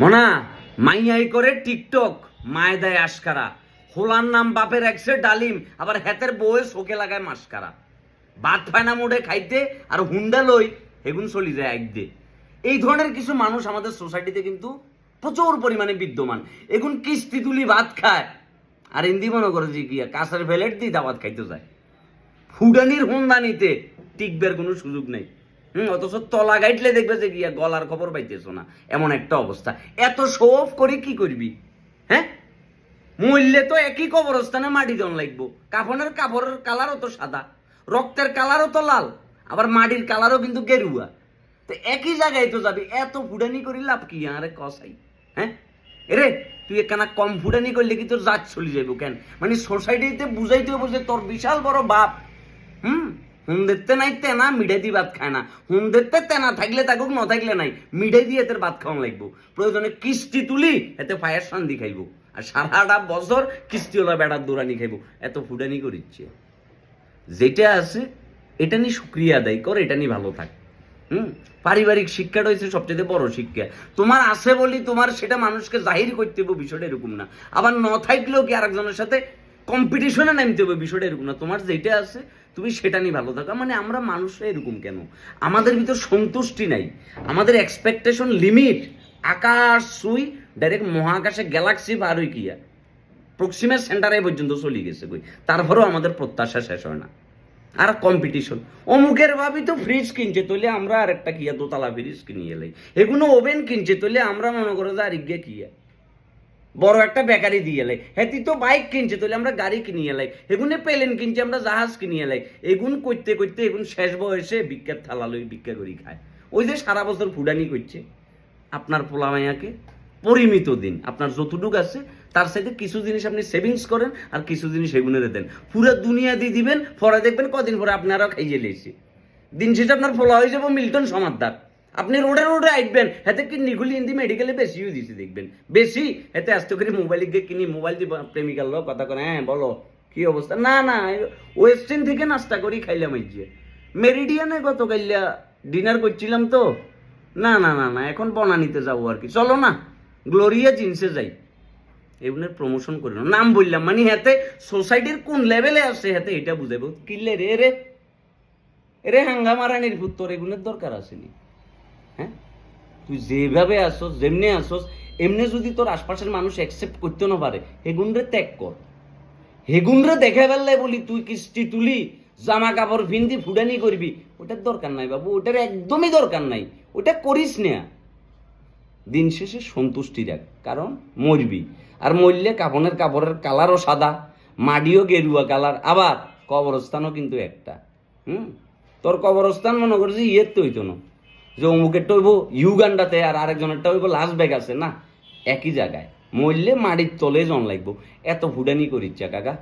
মনা, মাইয়াই করে টিকটক মায় দেয় আশকারা। হোলার নাম বাপের একসে ডালিম, আবার হেতের বউয়ে শোকে লাগায় মাসকারা ভাত ফায়না মোড়ে খাইতে, আর হুন্ডা লই এগুন চলি যায় এক দিয়ে এই ধরনের কিছু মানুষ আমাদের সোসাইটিতে কিন্তু প্রচুর পরিমাণে বিদ্যমান। এগুন কিস্তি তুলি ভাত খায়। আর হিন্দি মনে করে যে গিয়া কাঁচার ভেলেট দিয়ে দাবাত খাইতে যায়। ফুডানির হুন্দানিতে টিকবের কোনো সুযোগ নেই। হুম, অথচ তলা গাইটলে দেখবে যে গিয়া গলার খবর পাইতেছো না। এমন একটা অবস্থা। এত শো অফ করে কি করবি? হ্যাঁ? মূল্যে তো একই কবরস্থানে মাটি দন লাগবো। কাফনের কাপড়ের কালারও তো সাদা, রক্তের কালারও তো লাল, আবার মাটির কালারও কিন্তু গেরুয়া। তো একই জায়গায় তো যাবি, এত ফুডানি করি লাভ কি? আরে কসাই হ্যাঁ? এরে, তুই একখানা কম ফুডানি করলে কি তোর জাত চলে যাইব কেন? মানে সোসাইটিতে বুঝাইতে হবে যে তোর বিশাল বড় বাপ। হুম? হুম দেখতে নাই তেনা মিঠাই দিয়ে ভাত খায় না হুম দেখতে তেনা থাকলে থাকুক ন থাকলে নাই মিঠাই দিয়ে এদের ভাত খাওয়ান লাগবো প্রয়োজনে কিস্তি তুলি এতে ফায়ার শান্তি খাইবো আর সারাটা বছর কিস্তিওয়ালা বেড়ার দৌড়ানি খাইবো এত ফুডানি করিচ্ছে যেটা আছে এটা নিয়ে শুক্রিয়া আদায় কর এটা নিয়ে ভালো থাক হুম? পারিবারিক শিক্ষাটা হচ্ছে সবচেয়ে বড় শিক্ষা। তোমার আছে বলি তোমার সেটা মানুষকে জাহির করতে হবে, বিষয়টা এরকম না। আবার ন থাকলেও কি আরেকজনের সাথে কম্পিটিশনে নামতে হবে, বিষয়টা এরকম না। তোমার যেটা আছে তুমি সেটা নিয়ে ভালো থাকো। মানে আমরা মানুষরা এরকম কেন? আমাদের ভিতর সন্তুষ্টি নাই। আমাদের এক্সপেকটেশন লিমিট আকাশ, সুই ডাইরেক্ট মহাকাশে গ্যালাক্সি পার হই কিয়া প্রক্সিমের সেন্টারে পর্যন্ত চলে গেছে কই? তারপরেও আমাদের প্রত্যাশা শেষ হয় না। আর কম্পিটিশন অমুকের ভাবি তো ফ্রিজ কিনছে তৈলে আমরা আর একটা কিয়া দোতলা ফ্রিজ কিনিয়ে এলাই এগুলো ওভেন কিনছে তৈলে আমরা মনে করো যে আর ইগে কিয়া। বড় একটা বেকারি দিয়ে এলাই। হেতি তো বাইক কিনছে, তাহলে আমরা গাড়ি কিনিয়ে এলাই। এগুনে প্লেন কিনছে, আমরা জাহাজ কিনিয়ে এলাই। এগুন করতে করতে এগুন শেষ বয়সে ভিক্ষার থালা লই ভিক্ষা করি খায়। ওই যে সারা বছর ফুডানি করছে, আপনার পোলা মাইয়াকে, পরিমিত দিন। আপনার যতটুক আছে, তার সাথে কিছু জিনিস আপনি সেভিংস করেন আর কিছু জিনিস এগুনে দেন। পুরো দুনিয়া দিয়ে দিবেন, পরে দেখবেন কদিন পরে আপনারাও খাইয়ে লেছি। দিন শেষে আপনার ফোলা হয়ে যাব মিল্টন সমাদদার আপনি রোডে রোডে আইবেন হাতে কি নিগুলি হিন্দি মেডিকেলে বেশিও দিছি দেখবেন। বেশি, হাতে আস্তে করে মোবাইল গিয়ে কিনি মোবাইল দিয়ে প্রেমিকার লোক কথা করে হ্যাঁ বলো, কি অবস্থা? না না ওয়েস্টার্ন থেকে নাস্তা করি খাইলাম এই যে। মেরিডিয়ানে গত কাইলা ডিনার করছিলাম তো। না না না না, এখন বনানিতে যাব আর কি। চলো না গ্লোরিয়া জিন্সে যাই। এগুলোর প্রমোশন করি না নাম বললাম মানে হাতে সোসাইটির কোন লেভেলে আছে হাতে এটা বুঝাবো কিনলে রে রে রে হাঙ্গামারানির ভূত তোর এগুলোর দরকার আসেনি হ্যাঁ? তুই যেভাবে আসোস, যেমনি আসোস, এমনি যদি তোর আশপাশের মানুষ অ্যাকসেপ্ট করতে না পারে, হেগুনরে ত্যাগ কর। হেগুনরে দেখে ফেললে বলি, তুই কিস্তি তুলি জামা কাপড় ভিন্দি ফুডানি করবি, ওটার দরকার নাই বাবু, ওটার একদমই দরকার নাই, ওটা করিস না। দিন শেষে সন্তুষ্টি রাখ, কারণ মরবি। আর মরলে কাপনের কাপড়ের কালারও সাদা মাটিও গেরুয়া কালার, আবার কবরস্থানও কিন্তু একটা, হুম? তোর কবরস্থান মনে করছি ইয়ের তো হইতো না। যে অমুকেরটা হইব ইউগান্ডাতে আর আরেকজনেরটা হইব লাস আছে না? একই জায়গায়। মরলে মাটির তলে জন লাগবো। এত ভুডানি করিচ্ছে কাকা।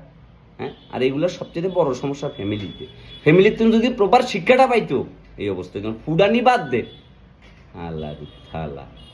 হ্যাঁ? আর এগুলো সবচেয়ে বড় সমস্যা ফ্যামিলিতে। ফ্যামিলিতে যদি প্রপার শিক্ষাটা পাইতো, এই অবস্থায় ফুডানি বাদ দে। আল্লাহ আল্লাহ।